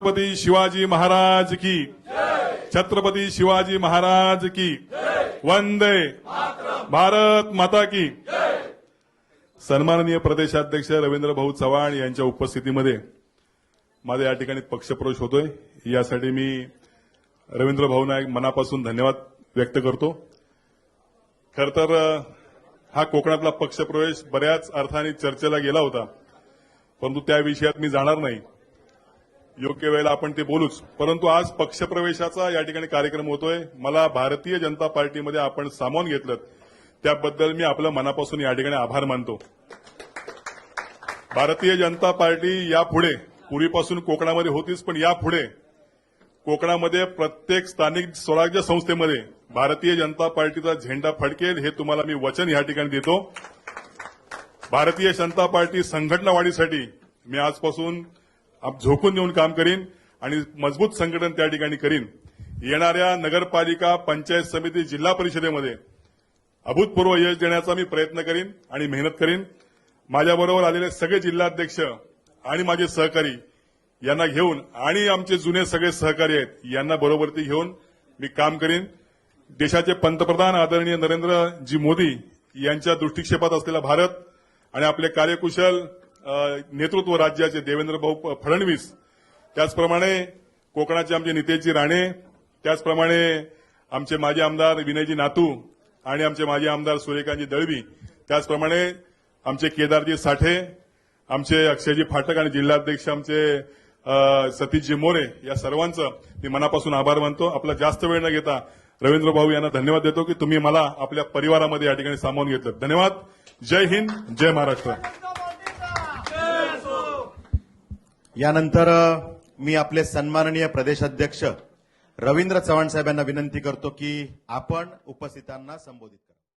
छत्रपती शिवाजी महाराज की। छत्रपती शिवाजी महाराज की। वंदे भारत माता की। सन्माननीय प्रदेशाध्यक्ष रवींद्र भाऊ चव्हाण यांच्या उपस्थितीमध्ये माझा या ठिकाणी पक्षप्रवेश होतोय. यासाठी मी रवींद्र भाऊंना मनापासून धन्यवाद व्यक्त करतो. खर तर हा कोकणातला पक्षप्रवेश बऱ्याच अर्थाने चर्चेला गेला होता. परंतु त्या विषयात मी जाणार नाही. योग्य वेळेला आपण ते बोलूच. परंतु आज पक्षप्रवेशाचा या ठिकाणी कार्यक्रम होतोय. मला भारतीय जनता पार्टीमध्ये आपण सामावून घेतलं त्याबद्दल मी आपलं मनापासून या ठिकाणी आभार मानतो. भारतीय जनता पार्टी यापुढे पूर्वीपासून कोकणामध्ये होतीच पण यापुढे कोकणामध्ये प्रत्येक स्थानिक स्वराज्य संस्थेमध्ये भारतीय जनता पार्टीचा झेंडा फडकेल हे तुम्हाला मी वचन या ठिकाणी देतो. भारतीय जनता पार्टी संघटनावाढीसाठी मी आजपासून आप- झोकून देऊन काम करीन आणि मजबूत संघटन त्या ठिकाणी करीन. येणाऱ्या नगरपालिका पंचायत समिती जिल्हा परिषदेमध्ये अभूतपूर्व यश देण्याचा मी प्रयत्न करीन आणि मेहनत करीन. माझ्याबरोबर आलेले सगळे जिल्हाध्यक्ष आणि माझे सहकारी यांना घेऊन आणि आमचे जुने सगळे सहकारी आहेत यांना बरोबरती घेऊन मी काम करीन. देशाचे पंतप्रधान आदरणीय नरेंद्रजी मोदी यांच्या दृष्टिक्षेपात असलेला भारत आणि आपले कार्यकुशल नेतृत्व राज्याचे देवेंद्र भाऊ फडणवीस त्याचप्रमाणे कोकणाचे आमचे नितेशजी राणे त्याचप्रमाणे आमचे माजी आमदार विनयजी नातू आणि आमचे माजी आमदार सूर्यकांतजी दळवी त्याचप्रमाणे आमचे केदारजी साठे आमचे अक्षयजी फाटक आणि जिल्हाध्यक्ष आमचे सतीशजी मोरे या सर्वांचं मी मनापासून आभार मानतो. आपला जास्त वेळ न घेता रवींद्र भाऊ यांना धन्यवाद देतो की तुम्ही मला आपल्या परिवारामध्ये या ठिकाणी सामावून घेतलं. धन्यवाद. जय हिंद जय महाराष्ट्र. यानंतर मी आपले सन्माननीय प्रदेशाध्यक्ष रवींद्र चव्हाण साहेबांना विनंती करतो की आपण उपस्थितांना संबोधित करा.